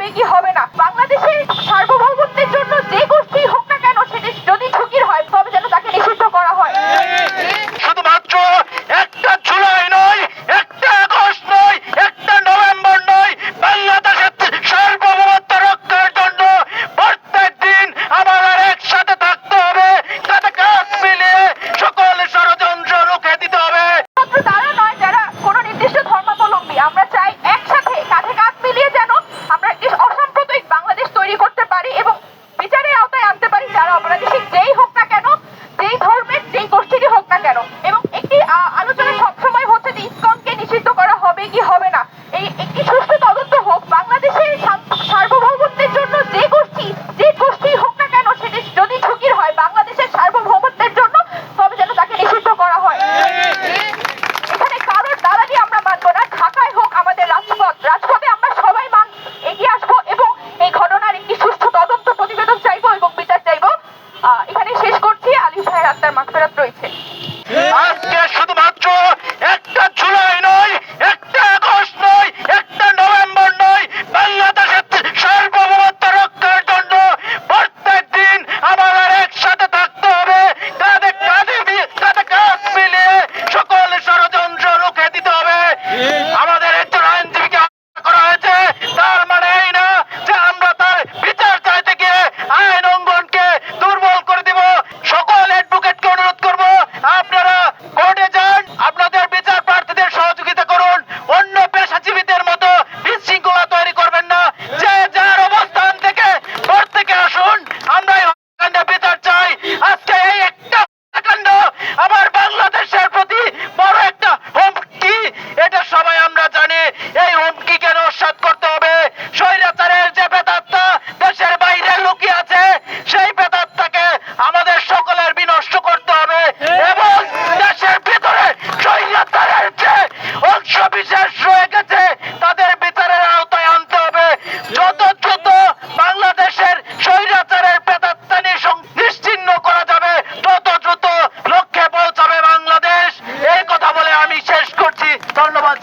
হবে কি হবে কেন? এবং একটি আলোচনা সবসময় হচ্ছে যে ইসকনকে নিষিদ্ধ করা হবে কি